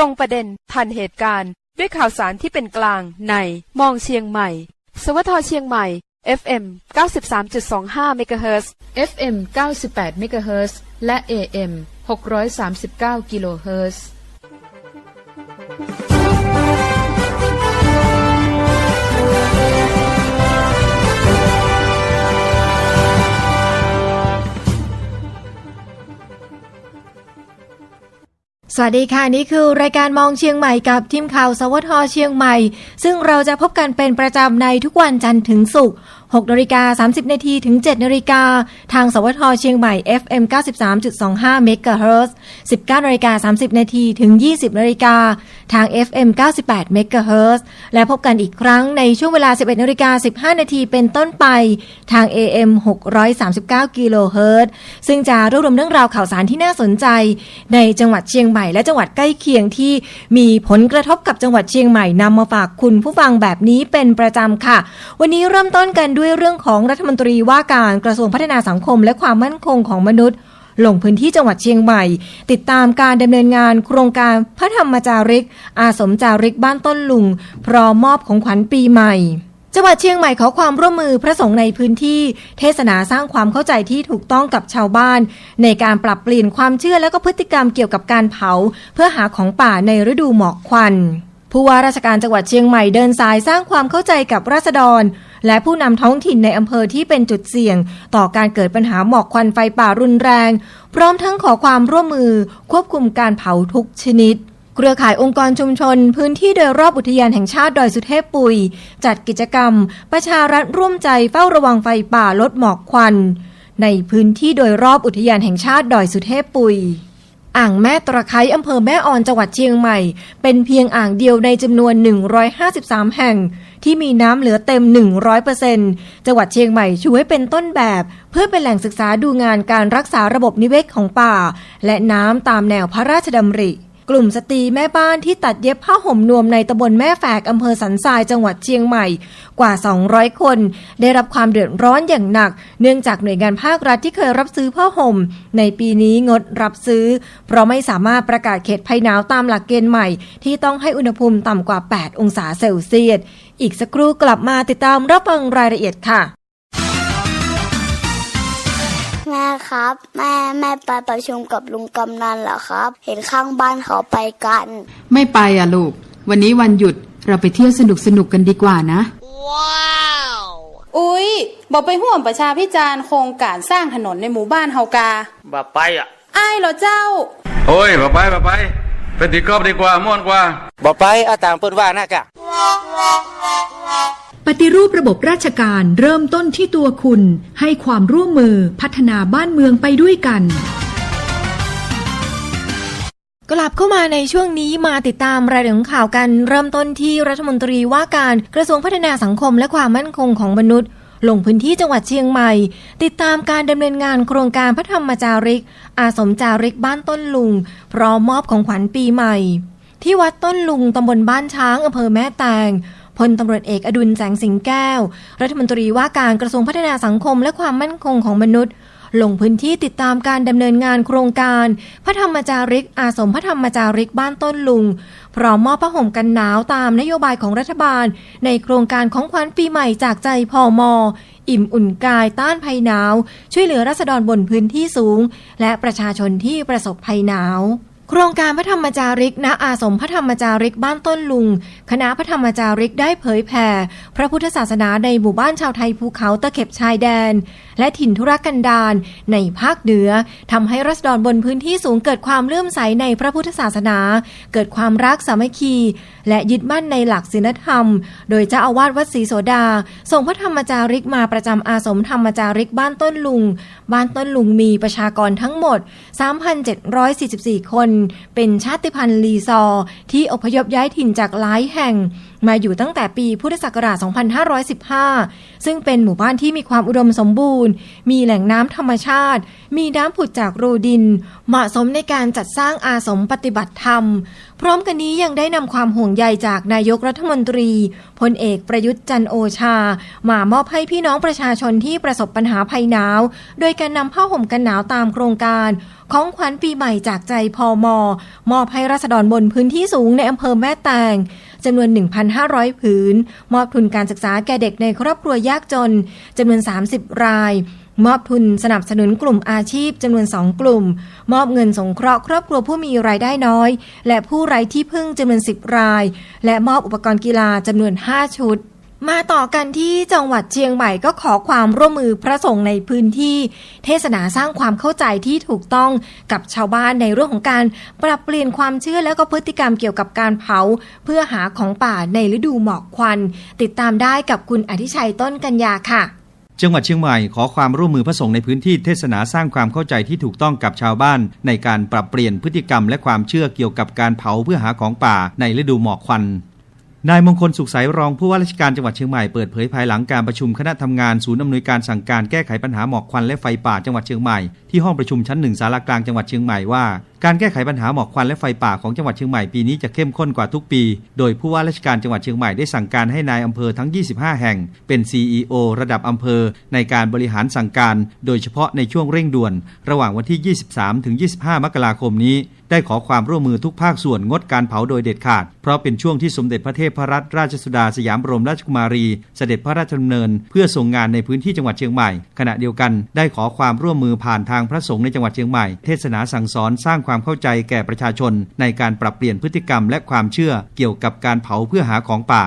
รงประเด็นทันเหตุการณ์ด้วยข่าวสารที่เป็นกลางในมองเชียงใหม่ สวทเชียงใหม่ FM 93.25 MHz FM 98 MHz และ AM 639 kHz ส วัสดีค่ะ นี่คือรายการมองเชียงใหม่กับทีมข่าวสวทเชียงใหม่ ซึ่งเราจะพบกันเป็นประจำในทุกวันจันทร์ถึงศุกร์ 6นาฬิกา30 นาทีถึง 7นาฬิกาทางสวทเชียงใหม่ FM 93.25 MHz 19นาฬิกา30 นาทีถึง 20นาฬิกาทาง FM 98 MHz และพบกันอีกครั้งในช่วงเวลา 11นาฬิกา15 นาทีเป็นต้นไป ทาง AM 639กิโลเฮิรตซ์ซึ่งจะรวบรวมเรื่องราวข่าวสารที่น่าสนใจ ในจังหวัดเชียงใหม่และจังหวัดใกล้เคียงที่มีผลกระทบกับจังหวัดเชียงใหม่นำมาฝากคุณผู้ฟังแบบนี้เป็นประจำค่ะ วันนี้เริ่มต้นกันด้วย้วยเรื่องของรัฐมนตรีว่าการกระทรวงพัฒนาสังคม และความมั่นคงของมนุษย์ ลงพื้นที่จังหวัดเชียงใหม่ ติดตามการดำเนินงานโครงการพระธรรมจาริก อาสมจาริกบ้านต้นลุง พร้อมมอบของขวัญปีใหม่จังหวัดเชียงใหม่ขอความร่วมมือพระสงฆ์ในพื้นที่ เทศนาสร้างความเข้าใจที่ถูกต้องกับชาวบ้าน ในการปรับเปลี่ยนความเชื่อและก็พฤติกรรมเกี่ยวกับการเผา เพื่อหาของป่าในฤดูหมอกควันผู้ว่าราชการจังหวัดเชียงใหม่เดินสายสร้างความเข้าใจกับราษฎร และผู้นำท้องถิ่นในอำเภอที่เป็นจุดเสี่ยง ต่อการเกิดปัญหาหมอกควันไฟป่ารุนแรง พร้อมทั้งขอความร่วมมือ ควบคุมการเผาทุกชนิดเครือข่ายองค์กรชุมชน พื้นที่โดยรอบอุทยานแห่งชาติดอยสุเทพปุย จัดกิจกรรม ประชารัฐร่วมใจเฝ้าระวังไฟป่าลดหมอกควัน ในพื้นที่โดยรอบอุทยานแห่งชาติดอยสุเทพปุย อ่างแม่ตระไคร้อำเภอแม่ออนจังหวัดเชียงใหม่ เป็นเพียงอ่างเดียวในจำนวน 153 แห่ง ที่มีน้ำเหลือเต็ม 100%จังหวัดเชียงใหม่ชูให้เป็นต้นแบบ เพื่อเป็นแหล่งศึกษาดูงานการรักษาระบบนิเวศของป่า และน้ำตามแนวพระราชดำริกลุ่มสตรีแม่บ้านที่ตัดเย็บผ้าห่มนวมในตำบลแม่แฝกอำเภอสันทรายจังหวัดเชียงใหม่ กว่า 200 คน ได้รับความเดือดร้อนอย่างหนัก เนื่องจากหน่วยงานภาครัฐที่เคยรับซื้อผ้าห่ม ในปีนี้งดรับซื้อ เพราะไม่สามารถประกาศเขตภัยหนาวตามหลักเกณฑ์ใหม่ ที่ต้องให้อุณหภูมิต่ำกว่า 8 องศาเซลเซียส อีกสักครู่กลับมาติดตามรับฟังรายละเอียดค่ะแม่ครับ แม่แม่ไปประชุมกับลุงกำนันเหรอครับ เห็นข้างบ้านเขาไปกัน ไม่ไปอะลูก วันนี้วันหยุดเราไปเที่ยวสนุกสนุกๆกันดีกว่านะอุ๊ยบอกไปห่วมประชาพิจารณ์โครงการสร้างถนนในหมู่บ้านเฮากาบ่ไปอะอ้ายเหรอเจ้า โอ้ยบ่ไปบ่ไป ไปติดกรอบดีกว่าม่วนกว่า บอกไปเอาตามเปิ้นว่านะกะ ปฏิรูประบบราชการเริ่มต้นที่ตัวคุณ ให้ความร่วมมือพัฒนาบ้านเมืองไปด้วยกันกลับเข้ามาในช่วงนี้มาติดตามรายละเอียดของข่าวกัน เริ่มต้นที่รัฐมนตรีว่าการกระทรวงพัฒนาสังคมและความมั่นคงของมนุษย์ ลงพื้นที่จังหวัดเชียงใหม่ ติดตามการดำเนินงานโครงการพระธรรมจาริก อาสมจาริกบ้านต้นลุง พร้อมมอบของขวัญปีใหม่ ที่วัดต้นลุงตำบลบ้านช้างอำเภอแม่แตงพลตำรวจเอกอดุลแสงสิงแก้ว รัฐมนตรีว่าการกระทรวงพัฒนาสังคมและความมั่นคงของมนุษย์ ลงพื้นที่ติดตามการดำเนินงานโครงการ พระธรรมจาริกอาสมพระธรรมจาริกบ้านต้นลุง พร้อมมอบผ้าห่มกันหนาวตามนโยบายของรัฐบาล ในโครงการของขวัญปีใหม่จากใจพอมออิ่มอุ่นกายต้านภัยหนาว ช่วยเหลือรัษฎรบนพื้นที่สูง และประชาชนที่ประสบภัยหนาว โครงการพระธรรมจาริกณอาสมพระธรรมจาริกบ้านต้นลุง คณะพระธรรมจาริกได้เผยแผ่ พระพุทธศาสนาในหมู่บ้านชาวไทยภูเขาตะเข็บชายแดน และถิ่นธุรกันดารในภาคเหนือทำให้รัษฎรบนพื้นที่สูงเกิดความเลื่อมใสในพระพุทธศาสนา เกิดความรักสามัคคี และยึดมั่นในหลักศีลธรรม โดยเจ้าอาวาสวัดศรีโสดาส่งพระธรรมจาริกมาประจำอาสมธรรมจาริกบ้านต้นลุง บ้านต้นลุงมีประชากรทั้งหมด 3,744 คนเป็นชาติพันธุ์ลีซอ ที่อพยพย้ายถิ่นจากหลายแห่ง มาอยู่ตั้งแต่ปีพุทธศักราช 2515 ซึ่งเป็นหมู่บ้านที่มีความอุดมสมบูรณ์ มีแหล่งน้ำธรรมชาติ มีน้ำผุดจากรูดิน เหมาะสมในการจัดสร้างอาสมปฏิบัติธรรม พร้อมกันนี้ยังได้นำความห่วงใยจากนายกรัฐมนตรีพลเอกประยุทธ์จันโอชา มามอบให้พี่น้องประชาชนที่ประสบปัญหาภัยหนาว โดยการนำผ้าห่มกันหนาวตามโครงการ ของขวัญปีใหม่จากใจพอมอมอบให้ราษฎรบนพื้นที่สูงในอำเภอแม่แตงจำนวน 1,500 ผืน มอบทุนการศึกษาแก่เด็กในครอบครัวยากจนจำนวน 30 ราย มอบทุนสนับสนุนกลุ่มอาชีพจำนวน 2 กลุ่ม มอบเงินสงเคราะห์ครอบครัวผู้มีรายได้น้อย และผู้ไร้ที่พึ่งจำนวน 10 ราย และมอบอุปกรณ์กีฬาจำนวน 5 ชุดมาต่อกันที่จังหวัดเชียงใหม่ก็ขอความร่วมมือพระสงฆ์ในพื้นที่ เทศนาสร้างความเข้าใจที่ถูกต้องกับชาวบ้านในเรื่องของการปรับเปลี่ยนความเชื่อและก็พฤติกรรมเกี่ยวกับการเผา เพื่อหาของป่าในฤดูหมอกควัน ติดตามได้กับคุณอธิชัยต้นกัญญาค่ะ จังหวัดเชียงใหม่ขอความร่วมมือพระสงฆ์ในพื้นที่เทศนาสร้างความเข้าใจที่ถูกต้องกับชาวบ้าน ในการปรับเปลี่ยนพฤติกรรมและความเชื่อเกี่ยวกับการเผาเพื่อหาของป่าในฤดูหมอกควันนายมงคลสุขใสรองผู้ว่าราชการจังหวัดเชียงใหม่เปิดเผยภายหลังการประชุมคณะทำงานศูนย์อำนวยการสั่งการแก้ไขปัญหาหมอกควันและไฟป่าจังหวัดเชียงใหม่ที่ห้องประชุมชั้นหนึ่งสารากลางจังหวัดเชียงใหม่ว่า การแก้ไขปัญหาหมอกควันและไฟป่าของจังหวัดเชียงใหม่ปีนี้จะเข้มข้นกว่าทุกปี โดยผู้ว่าราชการจังหวัดเชียงใหม่ได้สั่งการให้นายอำเภอทั้ง 25 แห่ง เป็น CEO ระดับอำเภอ ในการบริหารสั่งการ โดยเฉพาะในช่วงเร่งด่วน ระหว่างวันที่ 23 ถึง 25 มกราคมนี้ ได้ขอความร่วมมือทุกภาคส่วนงดการเผาโดยเด็ดขาด เพราะเป็นช่วงที่สมเด็จพระเทพรัตนราชสุดาสยามบรมราชกุมารี เสด็จพระราชดำเนิน เพื่อส่งงานในพื้นที่จังหวัดเชียงใหม่ ขณะเดียวกัน ได้ขอความร่วมมือผ่านทางพระสงฆ์ในจังหวัดเชียงใหม่ เทศนาสั่งสอนสร้างความเข้าใจแก่ประชาชน ในการปรับเปลี่ยนพฤติกรรมและความเชื่อเกี่ยวกับการเผาเพื่อหาของป่า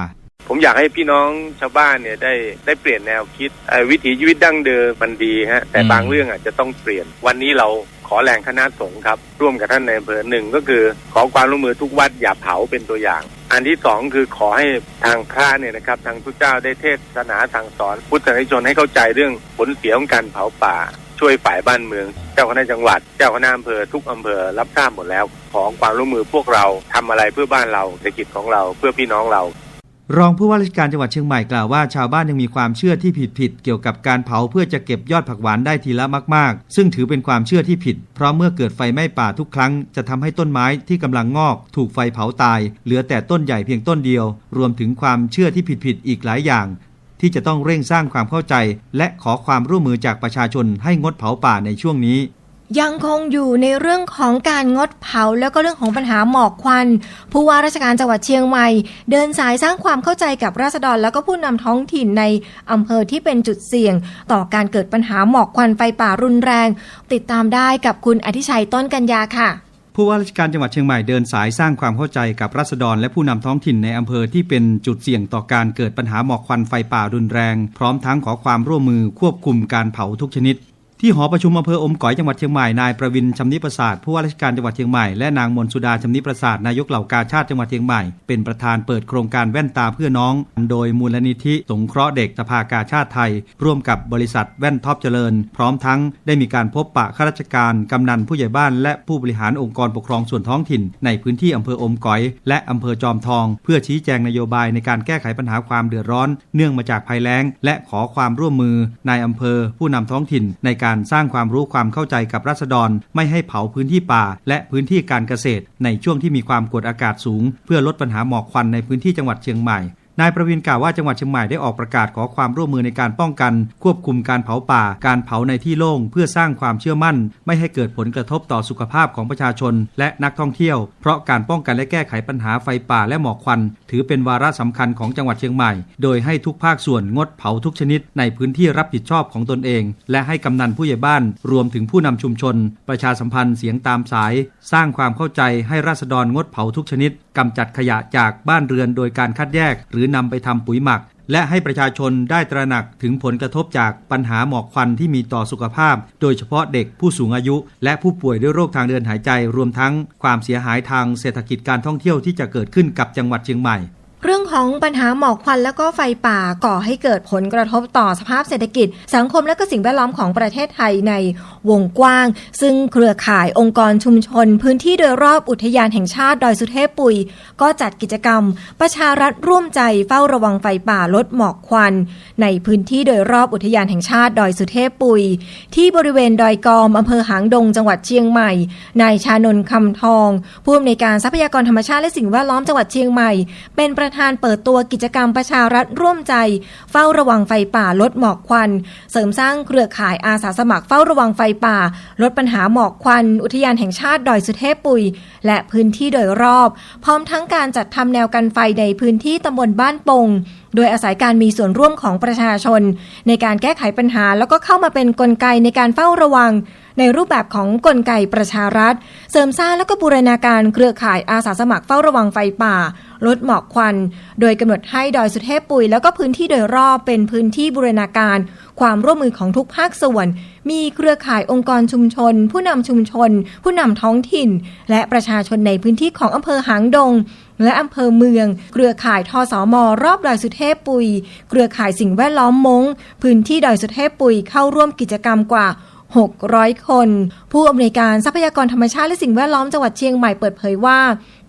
ผมอยากให้พี่น้องชาวบ้านเนี่ยได้ได้เปลี่ยนแนวคิดเอ่อวิถีชีวิตดั้งเดิมมันดีฮะแต่อืมบางเรื่องอาจจะต้องเปลี่ยน วันนี้เราขอแรงคณะสงฆ์ครับ ร่วมกับท่านในอำเภอหนึ่งก็คือ ขอความร่วมมือทุกวัดอย่าเผาเป็นตัวอย่าง อันที่สองคือขอให้ทางพระเนี่ยนะครับ ทางพระเจ้าได้เทศนาสั่งสอนพุทธศาสนิกชนให้เข้าใจเรื่องผลเสียของการเผาป่า ช่วยฝ่ายบ้านเมือง เจ้าคณะจังหวัด เจ้าคณะอำเภอทุกอำเภอรับทราบหมดแล้ว ขอความร่วมมือพวกเราทำอะไรเพื่อบ้านเราเศรษฐกิจของเราเพื่อพี่น้องเรา รองผู้ว่าราชการจังหวัดเชียงใหม่กล่าวว่าชาวบ้านยังมีความเชื่อที่ผิดๆเกี่ยวกับการเผาเพื่อจะเก็บยอดผักหวานได้ทีละมากๆ ซึ่งถือเป็นความเชื่อที่ผิด เพราะเมื่อเกิดไฟไหม้ป่าทุกครั้ง จะทำให้ต้นไม้ที่กำลังงอก ถูกไฟเผาตาย เหลือแต่ต้นใหญ่เพียงต้นเดียว รวมถึงความเชื่อที่ผิดๆอีกหลายอย่าง ที่จะต้องเร่งสร้างความเข้าใจ และขอความร่วมมือจากประชาชนให้งดเผาป่าในช่วงนี้ ยังคงอยู่ในเรื่องของการงดเผาแล้วก็เรื่องของปัญหาหมอกควัน ผู้ว่าราชการจังหวัดเชียงใหม่ เดินสายสร้างความเข้าใจกับราษฎร แล้วก็ผู้นำท้องถิ่นในอำเภอที่เป็นจุดเสี่ยง ต่อการเกิดปัญหาหมอกควันไฟป่ารุนแรง ติดตามได้กับคุณอธิชัยต้นกัญญาค่ะ ผู้ว่าราชการจังหวัดเชียงใหม่เดินสายสร้างความเข้าใจกับรัษฎรและผู้นำท้องถิ่นในอำเภอที่เป็นจุดเสี่ยงต่อการเกิดปัญหาหมอกควันไฟป่ารุนแรง พร้อมทั้งขอความร่วมมือควบคุมการเผาทุกชนิด ที่หอประชุมอำเภออมก๋อยจังหวัดเชียงใหม่นายประวินชำนิประสาทผู้ว่าราชการจังหวัดเชียงใหม่และนางมนสุดาชำนิประสาทนายกเหล่ากาชาติจังหวัดเชียงใหม่เป็นประธานเปิดโครงการแว่นตาเพื่อน้อง โดยมูลนิธิสงเคราะห์เด็กสภากาชาติไทย ร่วมกับบริษัทแว่นท็อปเจริญ พร้อมทั้งได้มีการพบปะข้าราชการกำนันผู้ใหญ่บ้าน และผู้บริหารองค์กรปกครองส่วนท้องถิ่น ในพื้นที่อำเภออมก๋อย และอำเภอจอมทอง เพื่อชี้แจงนโยบายในการแก้ไขปัญหาความเดือดร้อน เนื่องมาจากภัยแล้ง และขอความร่วมมือนายอำเภอ ผู้นำท้องถิ่นในการสร้างความรู้ความเข้าใจกับรัษฎร ไม่ให้เผาพื้นที่ป่า และพื้นที่การเกษตร ในช่วงที่มีความกดอากาศสูง เพื่อลดปัญหาหมอกควันในพื้นที่จังหวัดเชียงใหม่ นายประวินกล่าวว่าจังหวัดเชียงใหม่ได้ออกประกาศขอความร่วมมือในการป้องกัน ควบคุมการเผาป่า การเผาในที่โล่งเพื่อสร้างความเชื่อมั่น ไม่ให้เกิดผลกระทบต่อสุขภาพของประชาชน และนักท่องเที่ยว เพราะการป้องกันและแก้ไขปัญหาไฟป่าและหมอกควัน ถือเป็นวาระสำคัญของจังหวัดเชียงใหม่ โดยให้ทุกภาคส่วนงดเผาทุกชนิด ในพื้นที่รับผิดชอบของตนเอง และให้กำนันผู้ใหญ่บ้าน รวมถึงผู้นำชุมชน ประชาสัมพันธ์เสียงตามสาย สร้างความเข้าใจให้ราษฎรงดเผาทุกชนิดกำจัดขยะจากบ้านเรือนโดยการคัดแยกหรือนำไปทำปุ๋ยหมัก และให้ประชาชนได้ตระหนักถึงผลกระทบจากปัญหาหมอกควันที่มีต่อสุขภาพ โดยเฉพาะเด็กผู้สูงอายุ และผู้ป่วยด้วยโรคทางเดินหายใจ รวมทั้งความเสียหายทางเศรษฐกิจการท่องเที่ยวที่จะเกิดขึ้นกับจังหวัดเชียงใหม่ เรื่องของปัญหาหมอกควันแล้วก็ไฟป่าก่อให้เกิดผลกระทบต่อสภาพเศรษฐกิจ สังคมและก็สิ่งแวดล้อมของประเทศไทยในวงกว้าง ซึ่งเครือข่ายองค์กรชุมชน พื้นที่โดยรอบอุทยานแห่งชาติดอยสุเทพปุย ก็จัดกิจกรรม ประชารัฐร่วมใจเฝ้าระวังไฟป่าลดหมอกควัน ในพื้นที่โดยรอบอุทยานแห่งชาติดอยสุเทพปุย ที่บริเวณดอยกอมอำเภอหางดงจังหวัดเชียงใหม่นายชานนท์คำทองผู้อำนวยการทรัพยากรธรรมชาติและสิ่งแวดล้อมจังหวัดเชียงใหม่ เป็นประธานเปิดตัวกิจกรรมประชารัฐร่วมใจ เฝ้าระวังไฟป่าลดหมอกควัน เสริมสร้างเครือข่ายอาสาสมัครเฝ้าระวังไฟป่า ลดปัญหาหมอกควัน อุทยานแห่งชาติดอยสุเทพปุย และพื้นที่โดยรอบ พร้อมทั้งการจัดทำแนวกันไฟในพื้นที่ตำบลบ้านปงโดยอาศัยการมีส่วนร่วมของประชาชน ในการแก้ไขปัญหาแล้วก็เข้ามาเป็นนกลไกในการเฝ้าระวังในรูปแบบของกลไกประชารัฐ เสริมสร้างและก็บูรณาการเครือข่ายอาสาสมัครเฝ้าระวังไฟป่า ลดหมอกควัน โดยกำหนดให้ดอยสุเทพปุยแล้วก็พื้นที่โดยรอบเป็นพื้นที่บูรณาการ ความร่วมมือของทุกภาคส่วน มีเครือข่ายองค์กรชุมชน ผู้นำชุมชน ผู้นำท้องถิ่น และประชาชนในพื้นที่ของอำเภอหางดงและอำเภอเมือง เครือข่ายทสมรอบดอยสุเทพปุย เครือข่ายสิ่งแวดล้อมมง พื้นที่ดอยสุเทพปุยเข้าร่วมกิจกรรมกว่า 600 คน ผู้อำนวยการทรัพยากรธรรมชาติและสิ่งแวดล้อมจังหวัดเชียงใหม่เปิดเผยว่า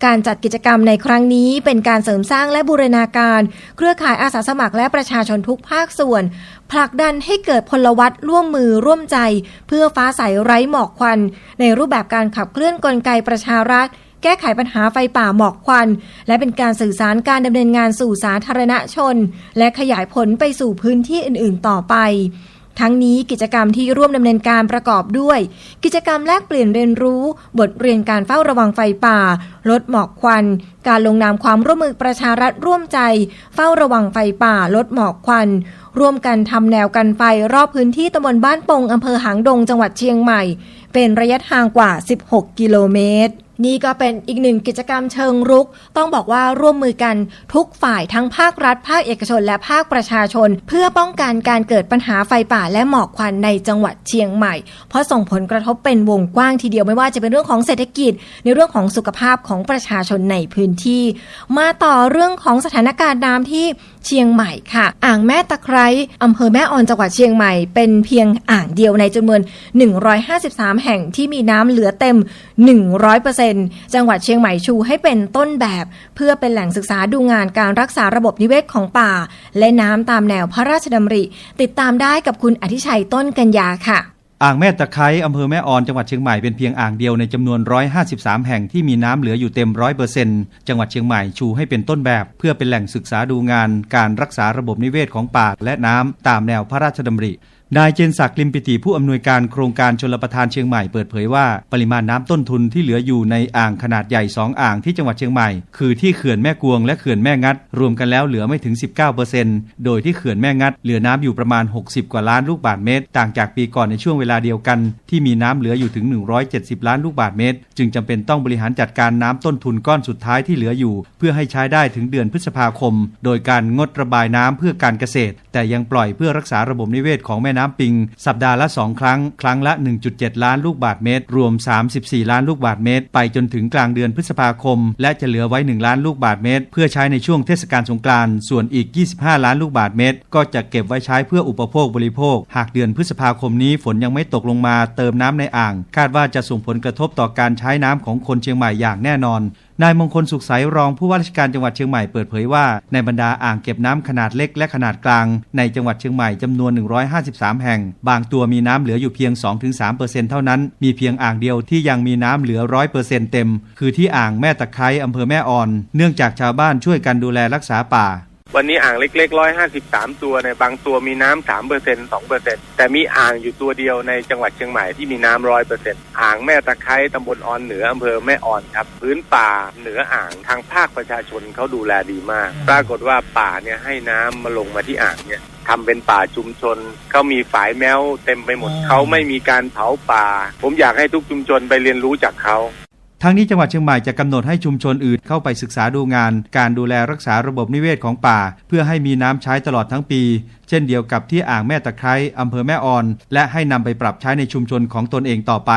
การจัดกิจกรรมในครั้งนี้เป็นการเสริมสร้างและบูรณาการ เครือข่ายอาสาสมัครและประชาชนทุกภาคส่วน ผลักดันให้เกิดพลวัตร่วมมือร่วมใจ เพื่อฟ้าใสไร้หมอกควัน ในรูปแบบการขับเคลื่อนกลไกประชารัฐแก้ไขปัญหาไฟป่าหมอกควัน และเป็นการสื่อสารการดำเนินงานสู่สาธารณชน และขยายผลไปสู่พื้นที่อื่น ๆ ต่อไป ทั้งนี้กิจกรรมที่ร่วมดำเนินการประกอบด้วย กิจกรรมแลกเปลี่ยนเรียนรู้ บทเรียนการเฝ้าระวังไฟป่า ลดหมอกควัน การลงนามความร่วมมือประชารัฐร่วมใจ เฝ้าระวังไฟป่า ลดหมอกควัน ร่วมกันทำแนวกันไฟรอบพื้นที่ตำบลบ้านปงอำเภอหางดงจังหวัดเชียงใหม่ เป็นระยะทางกว่า 16 กิโลเมตร นี่ก็เป็นอีกหนึ่งกิจกรรมเชิงรุก ต้องบอกว่าร่วมมือกันทุกฝ่ายทั้งภาครัฐ ภาคเอกชน และภาคประชาชน เพื่อป้องกันการเกิดปัญหาไฟป่าและหมอกควันในจังหวัดเชียงใหม่ เพราะส่งผลกระทบเป็นวงกว้างทีเดียวไม่ว่าจะเป็นเรื่องของเศรษฐกิจ ในเรื่องของสุขภาพของประชาชนในพื้นที่ มาต่อเรื่องของสถานการณ์น้ำที่เชียงใหม่ค่ะ อ่างแม่ตะไคร้อำเภอแม่ออนจังหวัดเชียงใหม่เป็นเพียงอ่างเดียวในจำนวน 153แห่งที่มีน้ำเหลือเต็ม 100%จังหวัดเชียงใหม่ชูให้เป็นต้นแบบ เพื่อเป็นแหล่งศึกษาดูงานการรักษาระบบนิเวศของป่า และน้ำตามแนวพระราชดำริ ติดตามได้กับคุณอธิชัยต้นกัญญาค่ะอ่างแม่ตะไคร้อำเภอแม่ออนจังหวัดเชียงใหม่เป็นเพียงอ่างเดียวในจำนวน 153 แห่งที่มีน้ำเหลืออยู่เต็ม100%จังหวัดเชียงใหม่ชูให้เป็นต้นแบบ เพื่อเป็นแหล่งศึกษาดูงาน การรักษาระบบนิเวศของป่าและน้ำตามแนวพระราชดำริ นายเจนศักดิ์ลิมปิติผู้อำนวยการโครงการชลประทานเชียงใหม่เปิดเผยว่าปริมาณน้ำต้นทุนที่เหลืออยู่ในอ่างขนาดใหญ่ 2 อ่างที่จังหวัดเชียงใหม่ คือที่เขื่อนแม่กวงและเขื่อนแม่งัด รวมกันแล้วเหลือไม่ถึง 19%โดยที่เขื่อนแม่งัดเหลือน้ำอยู่ประมาณ 60 กว่าล้านลูกบาศก์เมตร ต่างจากปีก่อนในช่วงเวลาเดียวกัน ที่มีน้ำเหลืออยู่ถึง 170 ล้านลูกบาศก์เมตร จึงจำเป็นต้องบริหารจัดการน้ำต้นทุนก้อนสุดท้ายที่เหลืออยู่ เพื่อให้ใช้ได้ถึงเดือนพฤษภาคม โดยการงดระบายน้ำเพื่อการเกษตร แต่ยังปล่อยเพื่อรักษาระบบนิเวศของแม่น้ำำปิง สัปดาห์ละ 2 ครั้ง ครั้งละ 1.7 ล้านลูกบาศก์เมตร รวม 34 ล้านลูกบาศก์เมตร ไปจนถึงกลางเดือนพฤษภาคม และจะเหลือไว้ 1 ล้านลูกบาศก์เมตร เพื่อใช้ในช่วงเทศกาลสงกรานต์ส่วนอีก 25 ล้านลูกบาศก์เมตร ก็จะเก็บไว้ใช้เพื่ออุปโภคบริโภค หากเดือนพฤษภาคมนี้ฝนยังไม่ตกลงมาเติมน้ำในอ่าง คาดว่าจะส่งผลกระทบต่อการใช้น้ำของคนเชียงใหม่อย่างแน่นอน นายมงคลสุขใสรองผู้ว่าราชการจังหวัดเชียงใหม่เปิดเผยว่า ในบรรดาอ่างเก็บน้ำขนาดเล็กและขนาดกลาง ในจังหวัดเชียงใหม่จำนวน 153 แห่ง บางตัวมีน้ำเหลืออยู่เพียง 2-3%เท่านั้น มีเพียงอ่างเดียวที่ยังมีน้ำเหลือ 100%เต็ม คือที่อ่างแม่ตะไคร้อำเภอแม่อ่อน เนื่องจากชาวบ้านช่วยกันดูแลรักษาป่า วันนี้อ่างเล็กๆร้อยห้าสิบสามตัวในบางตัวมีน้ำสามเปอร์เซ็นสองเปอร์เซ็นแต่มีอ่างอยู่ตัวเดียวในจังหวัดเชียงใหม่ที่มีน้ำร้อยเปอร์เซ็นอ่างแม่ตะไคร้ตำบลออนเหนืออำเภอแม่ออนครับ พื้นป่าเหนืออ่างทางภาคประชาชนเขาดูแลดีมาก ปรากฏว่าป่าเนี่ยให้น้ำมาลงมาที่อ่างเนี่ยทำเป็นป่าชุมชน เขามีฝายแมวเต็มไปหมดเขาไม่มีการเผาป่า ผมอยากให้ทุกชุมชนไปเรียนรู้จากเขา ทั้งนี้จังหวัดเชียงใหม่จะกำหนดให้ชุมชนอื่นเข้าไปศึกษาดูงาน การดูแลรักษาระบบนิเวศของป่า เพื่อให้มีน้ำใช้ตลอดทั้งปี เช่นเดียวกับที่อ่างแม่ตะไคร้อำเภอแม่ออน และให้นำไปปรับใช้ในชุมชนของตนเองต่อไป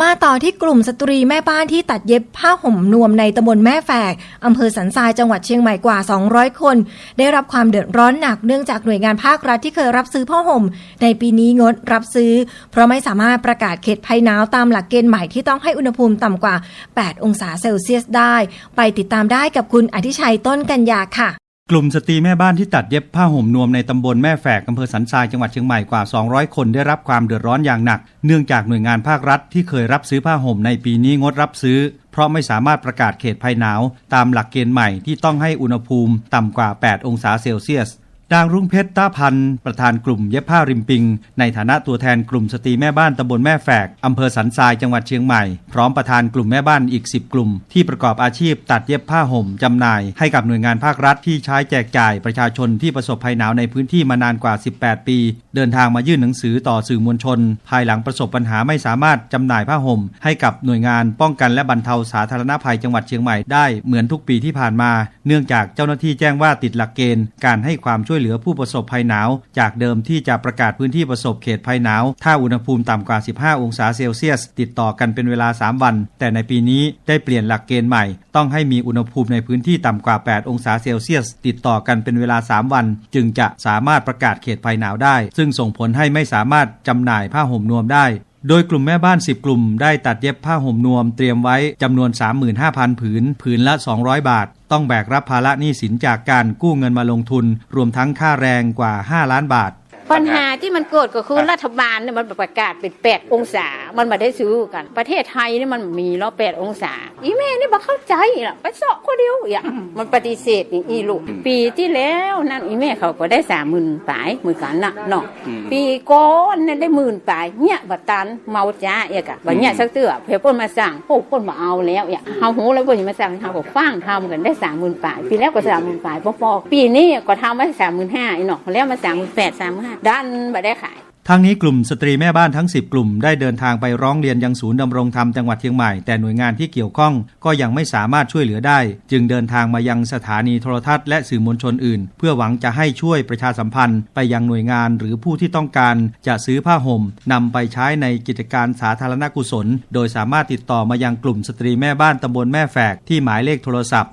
มาต่อที่กลุ่มสตรีแม่บ้านที่ตัดเย็บผ้าห่มนวมในตำบลแม่แฝก อำเภอสันทรายจังหวัดเชียงใหม่กว่า 200 คน ได้รับความเดือดร้อนหนักเนื่องจากหน่วยงานภาครัฐที่เคยรับซื้อผ้าห่ม ในปีนี้งดรับซื้อ เพราะไม่สามารถประกาศเขตภัยหนาวตามหลักเกณฑ์ใหม่ที่ต้องให้อุณหภูมิต่ำกว่า 8 องศาเซลเซียสได้ ไปติดตามได้กับคุณอธิชัยต้นกัญญาค่ะ กลุ่มสตรีแม่บ้านที่ตัดเย็บผ้าห่มนวมในตำบลแม่แฝกอำเภอสันทรายจังหวัดเชียงใหม่กว่า 200 คนได้รับความเดือดร้อนอย่างหนัก เนื่องจากหน่วยงานภาครัฐที่เคยรับซื้อผ้าห่มในปีนี้งดรับซื้อ เพราะไม่สามารถประกาศเขตภัยหนาว ตามหลักเกณฑ์ใหม่ที่ต้องให้อุณหภูมิต่ำกว่า 8 องศาเซลเซียส นางรุ่งเพชรต้าพันธ์ประธานกลุ่มเย็บผ้าริมปิง ในฐานะตัวแทนกลุ่มสตรีแม่บ้านตำบลแม่แฝกอำเภอสันทรายจังหวัดเชียงใหม่ พร้อมประธานกลุ่มแม่บ้านอีก 10 กลุ่ม ที่ประกอบอาชีพตัดเย็บผ้าห่มจำหน่าย ให้กับหน่วยงานภาครัฐที่ใช้แจกจ่ายประชาชนที่ประสบภัยหนาวในพื้นที่มานานกว่า 18 ปี เดินทางมายื่นหนังสือต่อสื่อมวลชน ภายหลังประสบปัญหาไม่สามารถจำหน่ายผ้าห่ม ให้กับหน่วยงานป้องกันและบรรเทาสาธารณภัยจังหวัดเชียงใหม่ได้เหมือนทุกปีที่ผ่านมา เนื่องจากเจ้าหน้าที่แจ้งว่าติดหลักเกณฑ์การให้ความช่วยเหลือผู้ประสบภัยหนาว จากเดิมที่จะประกาศพื้นที่ประสบเขตภัยหนาว ถ้าอุณหภูมิต่ำกว่า 15 องศาเซลเซียส ติดต่อกันเป็นเวลา 3 วัน แต่ในปีนี้ได้เปลี่ยนหลักเกณฑ์ใหม่ ต้องให้มีอุณหภูมิในพื้นที่ต่ำกว่า 8 องศาเซลเซียส ติดต่อกันเป็นเวลา 3 วัน จึงจะสามารถประกาศเขตภัยหนาวได้ ซึ่งส่งผลให้ไม่สามารถจำหน่ายผ้าห่มนวมได้โดยกลุ่มแม่บ้าน 10 กลุ่มได้ตัดเย็บผ้าห่มนวมเตรียมไว้จำนวน 35,000 ผืน ผืนละ 200 บาท ต้องแบกรับภาระหนี้สินจากการกู้เงินมาลงทุน รวมทั้งค่าแรงกว่า 5 ล้านบาท ปัญหาที่มันเกิดก็คือรัฐบาลเนี่ยมันประกาศเป็น 8 องศา มันมาได้ซื้อกัน ประเทศไทยนี่มันมีแล้ว8องศา อีแม่นี่บ่เข้าใจล่ะไปสอบคนเดียวอย่างมันปฏิเสธนี่อีลูกปีที่แล้วนั่นอีแม่เขาก็ได้สามหมื่นปลายเหมือนกันน่ะเนาะปีก่อนนั่นได้หมื่นปลายเนี่ยบัดตันเมาจ้าเอกอะบัดเนี่ยสักเตื้อเพอเพิ่นมาสั่งโอ้เพิ่นมาเอาแล้วอย่างเฮาหูแล้วเพิ่นมาสั่งเฮาก็ฟังทำกันได้สามหมื่นปลายปีแล้วก็สามหมื่นปลายพอๆปีนี้ก็ทำไว้สามหมื่นห้าอีเนาะแล้วมาสามหมื่นแปดสามหมื่นห้าดันบ่ได้ขายทางนี้กลุ่มสตรีแม่บ้านทั้ง 10 กลุ่มได้เดินทางไปร้องเรียนยังศูนย์ดำรงธรรมจังหวัดเชียงใหม่ แต่หน่วยงานที่เกี่ยวข้องก็ยังไม่สามารถช่วยเหลือได้ จึงเดินทางมายังสถานีโทรทัศน์และสื่อมวลชนอื่น เพื่อหวังจะให้ช่วยประชาสัมพันธ์ ไปยังหน่วยงานหรือผู้ที่ต้องการจะซื้อผ้าห่มนำไปใช้ในกิจการสาธารณกุศล โดยสามารถติดต่อมายังกลุ่มสตรีแม่บ้านตำบลแม่แฝกที่หมายเลขโทรศัพท์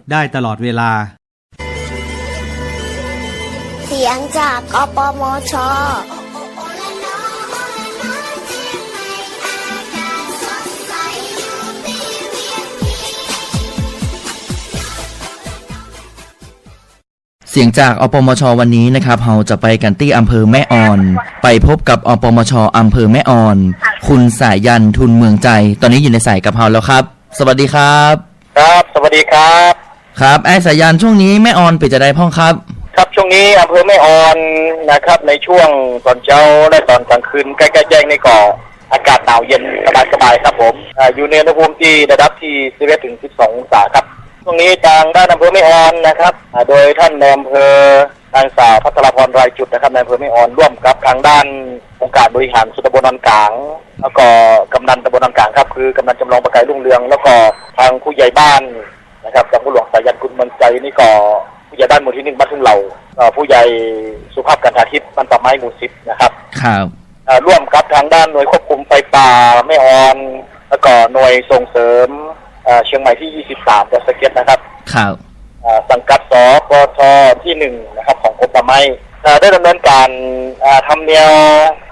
0892651796 ได้ตลอดเวลา เสียงจากอปมชเสียงจากอปมช วันนี้นะครับเราจะไปกันที่อำเภอแม่ออน ไปพบกับอปมชอำเภอแม่ออน คุณสายยันทุนเมืองใจ ตอนนี้อยู่ในสายกับเราแล้วครับ สวัสดีครับ ครับ สวัสดีครับ ครับไอ้สายยันช่วงนี้แม่ออนเป็นจะได้พ่องครับ ครับช่วงนี้อำเภอแม่ออนนะครับ ในช่วงตอนเช้าและตอนกลางคืนใกล้ๆแจ้งในก่ออากาศหนาวเย็นสบายๆครับผมอาอยู่ในอุณหภูมิที่ระดับที่11ถึง 12 องศาครับช่วงนี้ทางด้านอำเภอแม่ออนนะครับ โดยท่านในอำเภอนางสาวพัทรพรรายจุดนะครับในอำเภอแม่ออนร่วมกับทางด้านองค์การบริหารส่วนตบลนอนกลาง แล้วก็กำนันตำบลนอนกลางครับคือกำนันจำลองประกายรุ่งเรือง แล้วก็ทางผู้ใหญ่บ้านนะครับจากผู้หลวงสายันคุณมืองใจนี่ก็ ผู้ใหญ่บ้านหมู่ที่หนึ่งบ้านทุ่งเหล่าเอ่อผู้ใหญ่สุภาพกันทาทิพย์บ้านป่าไม้หมู่สิบนะครับครับเอ่อร่วมกับทางด้านหน่วยควบคุมไฟป่าแม่ออน แล้วก็หน่วยส่งเสริมเอ่อเชียงใหม่ที่ 23ตัวสเก็ตนะครับครับเอ่อสังกัดสปทที่หนึ่งนะครับ ของกรมป่าไม้เอ่อได้ดำเนินการเอ่อทำแนว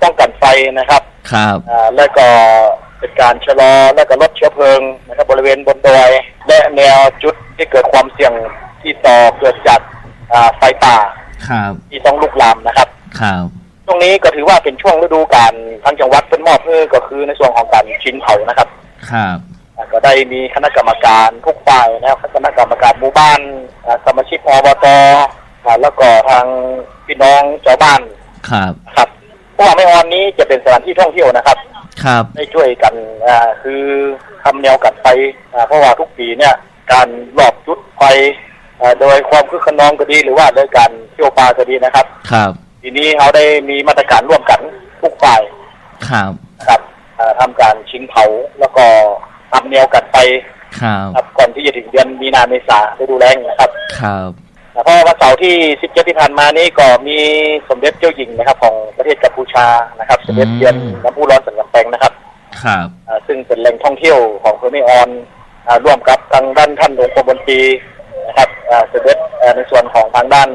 ป้องกันไฟนะครับครับอ่าแล้วก็เป็นการชะลอและก็ลดเชื้อเพลิงนะครับบริเวณบนดอยและแนวจุดที่เกิดความเสี่ยง ที่ต่อเกิดจากอ่าไฟป่าครับที่ต้องลุกลามนะครับ ครับช่วงนี้ก็ถือว่าเป็นช่วงฤดูการทางจังหวัดเป็นมอบเพื่อก็คือในส่วนของการชินเผานะครับครับ อ่าก็ได้มีคณะกรรมการทุกฝ่ายนะครับคณะกรรมการหมู่บ้านอ่าสมาชิกอบตอ่าแล้วก็ทางพี่น้องชาวบ้านครับครับเพราะว่าไม่ออนนี้จะเป็นสถานที่ท่องเที่ยวนะครับ ครับได้ช่วยกันอ่าคือทำแนวกันไฟอ่าเพราะว่าทุกปีเนี่ย การหลอบจุดไฟอ่า โดยความคึกขนองก็ดีหรือว่าโดยการเที่ยวปลาก็ดีนะครับ ครับ ทีนี้เขาได้มีมาตรการร่วมกันทุกฝ่ายครับนะครับอ่าทำการชิงเผาแล้วก็ทำแนวกันไฟครับครับก่อนที่จะถึงเดือนมีนาเมษาฤดูแล้งนะครับ ครับอเพราะว่าวันเสาร์ที่17ที่ผ่านมานี้ก็มีสมเด็จเจ้าหญิงนะครับ ของประเทศกัมพูชานะครับ สมเด็จเยือนน้ำพุร้อนสันกำแพงนะครับ ครับอ่าซึ่งเป็นแหล่งท่องเที่ยวของอำเภอแม่ออนอ่าร่วมกับทางด้านท่านองค์กรบนตรี นะครับอ่าเสด็จอ่าในส่วนของทางด้าน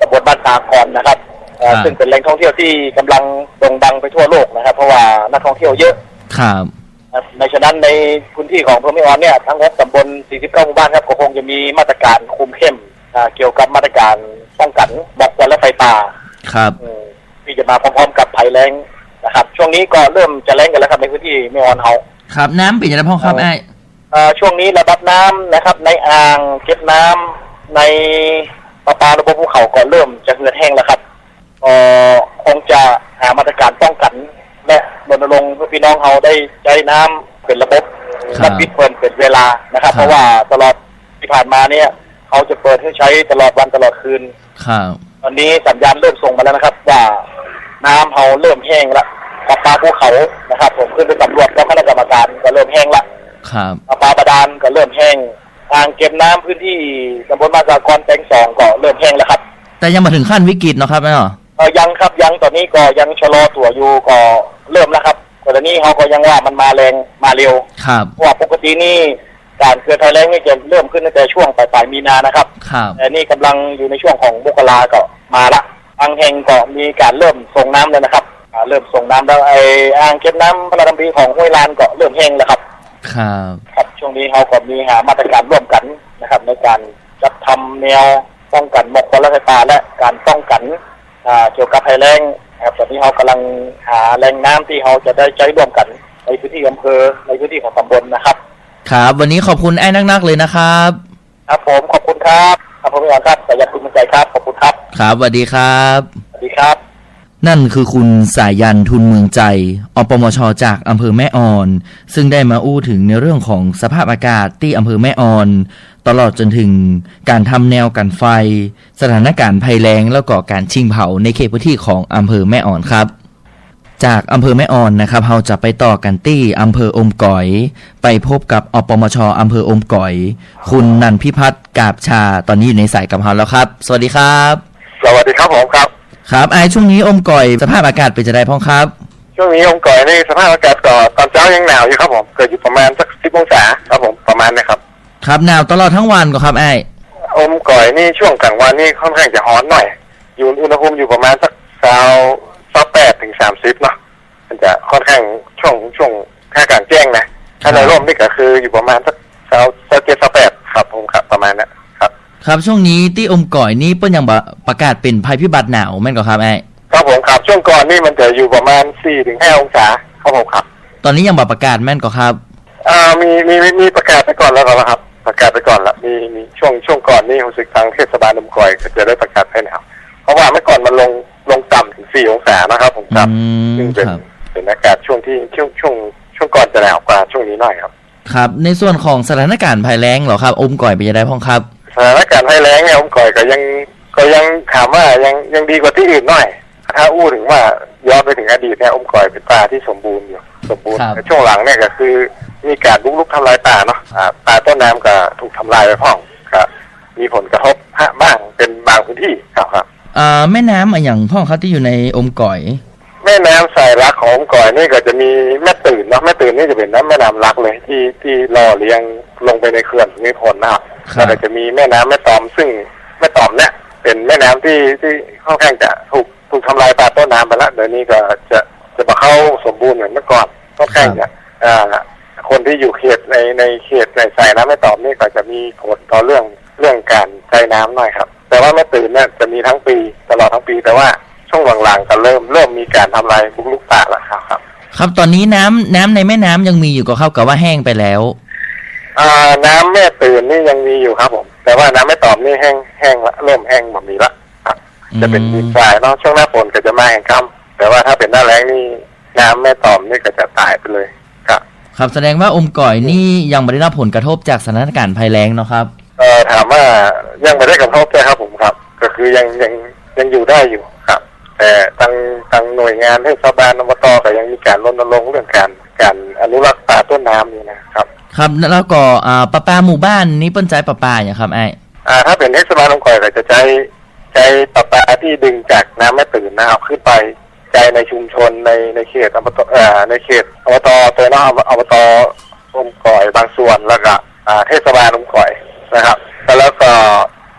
ตำบลบ้านตากรนะครับอ่าครับซึ่งเป็นแหล่งท่องเที่ยวที่กำลังโด่งดังไปทั่วโลกนะครับ เพราะว่านักท่องเที่ยวเยอะครับอ่าในฉะนั้นในพื้นที่ของอำเภอแม่ออนเนี่ยทั้งหกตำบล 49 หมู่บ้านครับก็คงจะมีมาตรการคุมเข้มอ่าเกี่ยวกับมาตรการป้องกันหมอกควันและไฟป่าครับอืมที่จะมาพร้อมๆกับภัยแล้งนะครับ ช่วงนี้ก็เริ่มจะแล้งกันแล้วครับในพื้นที่แม่ออนเฮาครับ น้ำเป็นยังไงพ่อครับไอ้เอ่อ ช่วงนี้ระดับน้ำนะครับ ในอ่างเก็บน้ำในประปาระบบภูเขาก็เริ่มจะเหือดแห้งแล้วครับเอ่อคงจะหามาตรการป้องกัน และรณรงค์ให้พี่น้องเราได้ใช้น้ำเป็นระบบครับและปิดเปิดเป็นเวลานะครับ เพราะว่าตลอดที่ผ่านมาเนี่ยเขาจะเปิดให้ใช้ตลอดวันตลอดคืนครับตอนนี้สัญญาณเริ่มส่งมาแล้วนะครับ ว่าน้ำเขาเริ่มแห้งแล้วประปาภูเขานะครับ ผมขึ้นไปสำรวจแล้วคณะกรรมการก็เริ่มแห้งละ ครับประปาบาดาลก็เริ่มแห้งอ่างเก็บน้ำพื้นที่ตำบลมาสากรแตงสองก็เริ่มแห้งแล้วครับ แต่ยังมาถึงขั้นวิกฤตเนาะครับแม่เนาะเออยังครับยังตอนนี้ก็ยังชะลอตัวอยู่ก็เริ่มแล้วครับแต่ตอนนี้เขาก็ยังว่ามันมาแรงมาเร็วครับเพราะว่าปกตินี่การเกิดภัยแล้งนี่จะเริ่มขึ้นตั้งแต่ช่วงปลายปลายๆมีนานะครับครับแต่นี่กำลังอยู่ในช่วงของมกราก็มาละอ่างแห่งก็มีการเริ่มส่งน้ำแล้วนะครับอ่าเริ่มส่งน้ำแล้วไออ่างเก็บน้ำพระราชบีของห้วยลานก็เริ่มแห้งแล้วครับ ครับครับช่วงนี้เขาก็มีหามาตรการร่วมกันนะครับ ในการจัดทำแนวป้องกันหมอกควันและไฟป่าและการป้องกันอ่าเกี่ยวกับภัยแล้งนะครับตอนนี้เขากำลังหาแหล่งน้ำที่เขาจะได้ใช้ร่วมกันในพื้นที่อำเภอในพื้นที่ของตำบลนะครับ ครับ วันนี้ขอบคุณไอ้นักๆเลยนะครับ ครับผมขอบคุณครับครับผมพี่อ่อนครับแต่ยันคุณมั่นใจครับขอบคุณครับ ครับสวัสดีครับสวัสดีครับ นั่นคือคุณสายยันทุนเมืองใจ อปมชจากอำเภอแม่ออน ซึ่งได้มาอู้ถึงในเรื่องของสภาพอากาศที่อำเภอแม่ออน ตลอดจนถึงการทำแนวกันไฟ สถานการณ์ภัยแล้งแล้วก็การชิงเผาในเขตพื้นที่ของอำเภอแม่ออนครับ จากอำเภอแม่ออนนะครับเราจะไปต่อกันที่อำเภออมก๋อย ไปพบกับอปมชอำเภออมก๋อย คุณนันพิพัฒน์กาบชาตอนนี้อยู่ในสายกับเราแล้วครับ สวัสดีครับ สวัสดีครับผมครับ ครับไอายช่วงนี้อมก่อยสภาพอากาศเป็นจะได้พ้องครับ ช่วงนี้องค์ก่อยนี่สภาพอากาศก็ตอนเช้ายังหนาวอยู่ครับผมเกิดอยู่ประมาณสักสิบองศาครับผมประมาณนะครับ ครับหนาวตลอดทั้งวันก็ครับไอายอมก่อยนี่ช่วงกลางวันนี่ค่อนข้างจะร้อนหน่อย อยู่อุณหภูมิอยู่ประมาณสักสาวสาวแปดถึงสามสิบเนาะมันจะค่อนข้างช่วงช่วงถ้ากลางแจ้งนะถ้าในร่มนี่ก็คืออยู่ประมาณสักสาวสาวเจ็ดสาวแปดครับผมครับประมาณนั้น ครับครับช่วงนี้ที่อมก่อยนี่เปิ้นยังบ่ประกาศเป็นภัยพิบัติหนาวแม่นก็ครับไอายครับผมครับช่วงก่อนนี่มันจะอยู่ประมาณสี่ถึงห้าองศาครับผมครับ ตอนนี้ยังบ่ประกาศแม่นก็ครับอ่ามีมีมีมีประกาศไปก่อนแล้วครับประกาศไปก่อนละมีมีช่วงช่วงก่อนนี่รู้สึกทางเทศบาลลำก่อยก็จะได้ประกาศให้แล้วเพราะว่าเมื่อก่อนมันลงลงต่ำถึงสี่องศานะครับผมครับอืมซึ่งเป็นครับเป็นอากาศช่วงที่ช่วงช่วงช่วงก่อนจะหนาวกว่าช่วงนี้หน่อยครับ ครับ ในส่วนของสถานการณ์ภัยแล้งเหรอครับ อมก่อยเป็นจะได้พ้องครับ สถานการณ์ภัยแล้งเนี่ยผมก่อยก็ยังก็ยังถามว่ายังยังดีกว่าที่อื่นหน่อย ถ้าอู้ถึงว่าย้อนไปถึงอดีตเนี่ยอมก่อยเป็นป่าที่สมบูรณ์อยู่สมบูรณ์ครับแต่ช่วงหลังเนี่ยก็คือมีการบุกรุกทำลายป่าเนาะอ่าป่าต้นน้ำก็ถูกทำลายไปพ่องก็มีผลกระทบฮะบ้างเป็นบางพื้นที่ครับครับอ่าแม่น้ำอะอย่างพ่องครับที่อยู่ในอมก่อย แม่น้ำสายรักของอมก่อยนี่ก็จะมีแม่ตื่นเนาะแม่ตื่นนี่จะเป็นน้ำแม่น้ำรักเลย ที่ที่รอเลี้ยงลงไปในเขื่อนมีผลนะครับครับ แล้วก็จะมีแม่น้ำแม่ตอมซึ่งแม่ตอมเนี่ยเป็นแม่น้ำที่ที่ค่อนข้างจะถูกถูกทำลายป่าต้นน้ำไปแล้วเดี๋ยวนี้ก็จะจะมาเข้าสมบูรณ์เหมือนเมื่อก่อนค่อนข้างจะอ่าคนที่อยู่เขตในในเขตในสายน้ำแม่ตอมนี่ก็จะมีผลต่อเรื่องเรื่องการใช้น้ำหน่อยครับ แต่ว่าแม่ตื่นเนี่ยจะมีทั้งปีตลอดทั้งปี แต่ว่าช่วงหลังๆก็เริ่มเริ่มมีการทำลายบุกลุกป่าแล้วครับครับ ครับตอนนี้น้ำน้ำในแม่น้ำยังมีอยู่ก็เข้ากับว่าแห้งไปแล้ว อ่าน้ำแม่ตื่นนี่ยังมีอยู่ครับผม แต่ว่าน้ำแม่ตอมนี่แห้งแห้งละเริ่มแห้งหมดมีละครับจะเป็นดินทรายเนาะช่วงหน้าฝนก็จะมาแห้งค่ำแต่ว่าถ้าเป็นหน้าแล้งนี่น้ำแม่ตอมนี่ก็จะตายไปเลยครับ ครับแสดงว่าอมก่อยนี่ยังไม่ได้รับผลกระทบจากสถานการณ์ภัยแล้งเนาะครับเอ่อถามว่ายังไม่ได้กระทบเลยครับผมครับ ก็คือยังยังยังอยู่ได้อยู่ครับ แต่ทางทางหน่วยงานเทศบาลอบตก็ยังมีการรณรงค์เรื่องการการอนุรักษ์ป่าต้นน้ำนี่นะครับ ครับแล้วก็อ่าประปาหมู่บ้านนี่เปิ้นใจประปาอย่างครับไอ้อ่าถ้าเป็นเทศบาลลงก่อยก็จะใช้ใช้ประปาที่ดึงจากน้ำแม่ตื่นนะครับขึ้นไปใจในชุมชนในในเขตอบตเอ่อในเขตอบตตัวนอกอบตลมก่อยบางส่วนแล้วก็อ่าเทศบาลลมก่อยนะครับแล้วก็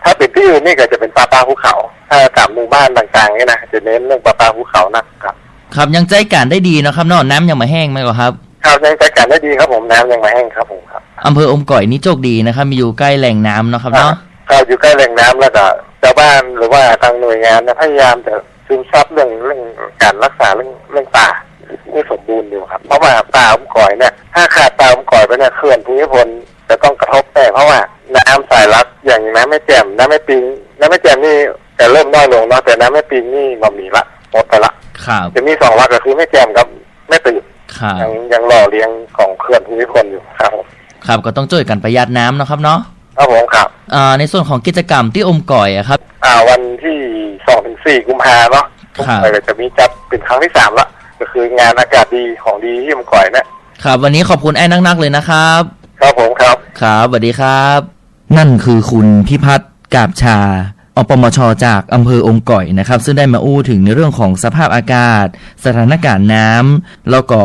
ถ้าเป็นที่อื่นนี่ก็จะเป็นปลาปลาภูเขา ถ้าตามหมู่บ้านต่างๆนี่นะจะเน้นเรื่องปลาปลาภูเขานะครับ ครับยังใจการได้ดีนะครับนาะน้ำยังมาแห้งไหมครับ ข้าวยังจัดการได้ดีครับผมน้ำยังไม่แห้งครับผมครับอำเภออมก่อยนี่โชคดีนะครับมีอยู่ใกล้แหล่งน้ำเนาะครับเนาะข้าวอยู่ใกล้แหล่งน้ำแล้วก็ชาวบ้านหรือว่าทางหน่วยงานเนี่ยพยายามจะซึมซับเรื่องเรื่องการรักษาเรื่องเรื่องป่าให้สมบูรณ์อยู่ครับ เพราะว่าป่าอมก่อยเนี่ยถ้าขาดป่าอมก่อยไปเนี่ยเขื่อนภูมิพลจะต้องกระทบแน่เพราะว่าน้ำสายลักอย่างน้ำไม่แจ่มน้ำไม่ปิงน้ำไม่แจ่มนี่จะเริ่มน้อยลงเนาะแต่น้ำไม่ปิงนี่บ่มีละหมดไปละครับจะมีสองวักก็คือไม่แจ่มกับไม่ตื่น ครับยังยังหล่อเลี้ยงของเขื่อนภูมิพลอยู่ครับผมครับก็ต้องช่วยกันประหยัดน้ำเนาะครับเนาะครับผมครับอ่าในส่วนของกิจกรรมที่อมก่อยอะครับ อ่าวันที่สองถึงสี่กุมภาเนาะครับก็จะมีจัดเป็นครั้งที่สามละก็คืองานอากาศดีของดีที่ยมก่อยเนี่ยครับ วันนี้ขอบคุณไอ้นักๆเลยนะครับ ครับผมครับ ครับสวัสดีครับ นั่นคือคุณพิพัฒน์กาบชา อปมชจากอำเภอองก่อยนะครับ ซึ่งได้มาอู้ถึงในเรื่องของสภาพอากาศ สถานการณ์น้ำแล้วก็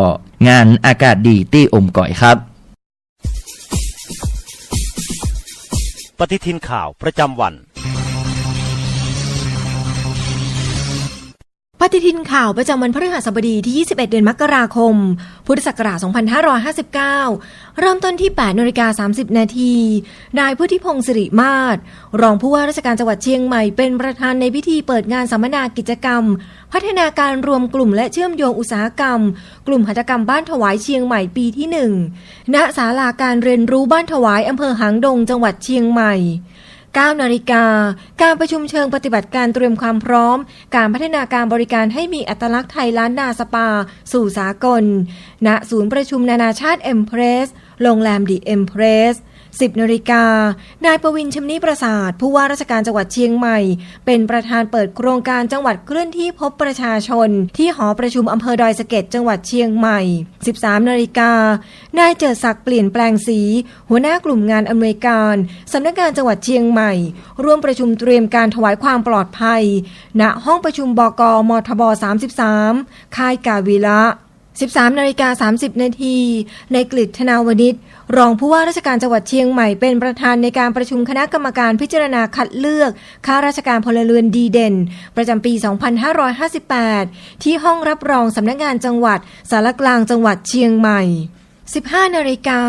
งานอากาศดีที่อมก่อยครับ ปฏิทินข่าวประจำวัน ปฏิทินข่าวประจำวันพฤหัสบดีที่ 21 เดือนมกราคม พุทธศักราช 2559 เริ่มต้นที่ 8นาฬิกา30 นาที นายพุทธิพงศ์สิริมาศ รองผู้ว่าราชการจังหวัดเชียงใหม่เป็นประธานในพิธีเปิดงานสัมมนากิจกรรม พัฒนาการรวมกลุ่มและเชื่อมโยงอุตสาหกรรม กลุ่มหัตถกรรมบ้านถวายเชียงใหม่ปีที่ 1 ณ ศาลาการเรียนรู้บ้านถวายอำเภอหางดงจังหวัดเชียงใหม่ 9นาฬิกา การประชุมเชิงปฏิบัติการเตรียมความพร้อม การพัฒนาการบริการให้มีอัตลักษณ์ไทยล้านนาสปา สู่สากล ณ ศูนย์ประชุมนานาชาติเอ็มเพรส โรงแรมดีเอ็มเพรส 10นาฬิกา นายประวินชมนิประสาท ผู้ว่าราชการจังหวัดเชียงใหม่ เป็นประธานเปิดโครงการจังหวัดเคลื่อนที่พบประชาชน ที่หอประชุมอำเภอดอยสะเก็ดจังหวัดเชียงใหม่ 13นาฬิกา นายเจิดศักดิ์เปลี่ยนแปลงสี หัวหน้ากลุ่มงานอำนวยการสำนักงานจังหวัดเชียงใหม่ ร่วมประชุมเตรียมการถวายความปลอดภัย ณห้องประชุมบกมทบ 33 ค่ายกาวิละ 13นาฬิกา30 นาที ในกลิตธนาวนิชรองผู้ว่าราชการจังหวัดเชียงใหม่เป็นประธานในการประชุมคณะกรรมการพิจารณาคัดเลือกข้าราชการพลเรือนดีเด่น ประจำปี 2558 ที่ห้องรับรองสำนักงานจังหวัดสารกลางจังหวัดเชียงใหม่ 15นาฬิกา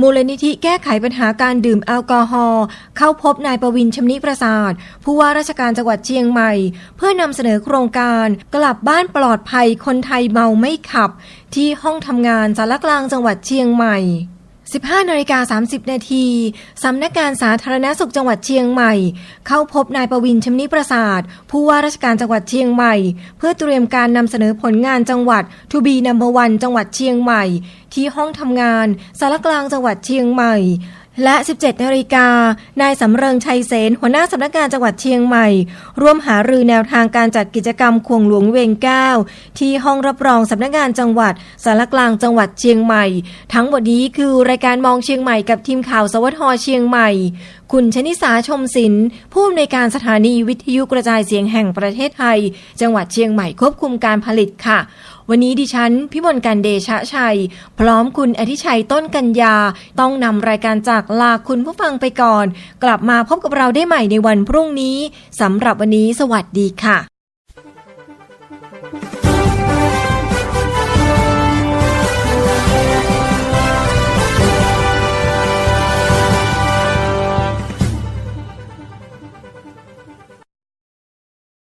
มูลนิธิแก้ไขปัญหาการดื่มแอลกอฮอล์เข้าพบนายประวินชำนิประสาท ผู้ว่าราชการจังหวัดเชียงใหม่ เพื่อนำเสนอโครงการกลับบ้านปลอดภัยคนไทยเมาไม่ขับ ที่ห้องทำงานสารกลางจังหวัดเชียงใหม่ 15นาฬิกา30 นาทีสำนักงานสาธารณสุขจังหวัดเชียงใหม่ เข้าพบนายประวินชำนิประสาท ผู้ว่าราชการจังหวัดเชียงใหม่ เพื่อเตรียมการนำเสนอผลงานจังหวัดทูบีนัมเบอร์วันจังหวัดเชียงใหม่ ที่ห้องทำงานสารกลางจังหวัดเชียงใหม่ และ 17นาฬิกา นายสำเริงชัยเสนหัวหน้าสำนักงานจังหวัดเชียงใหม่ ร่วมหารือแนวทางการจัดกิจกรรมควงหลวงเวงแก้วที่ห้องรับรองสำนักงานจังหวัดสารกลางจังหวัดเชียงใหม่ ทั้งหมดนี้คือรายการมองเชียงใหม่กับทีมข่าวสวทเชียงใหม่ คุณชนิสาชมศิลป์ผู้อำนวยการสถานีวิทยุกระจายเสียงแห่งประเทศไทย จังหวัดเชียงใหม่ควบคุมการผลิตค่ะ วันนี้ดิฉัน พิมลการเดชะชัย พร้อมคุณอธิชัยต้นกัญญา ต้องนำรายการจากลาคุณผู้ฟังไปก่อน กลับมาพบกับเราได้ใหม่ในวันพรุ่งนี้สำหรับวันนี้สวัสดีค่ะ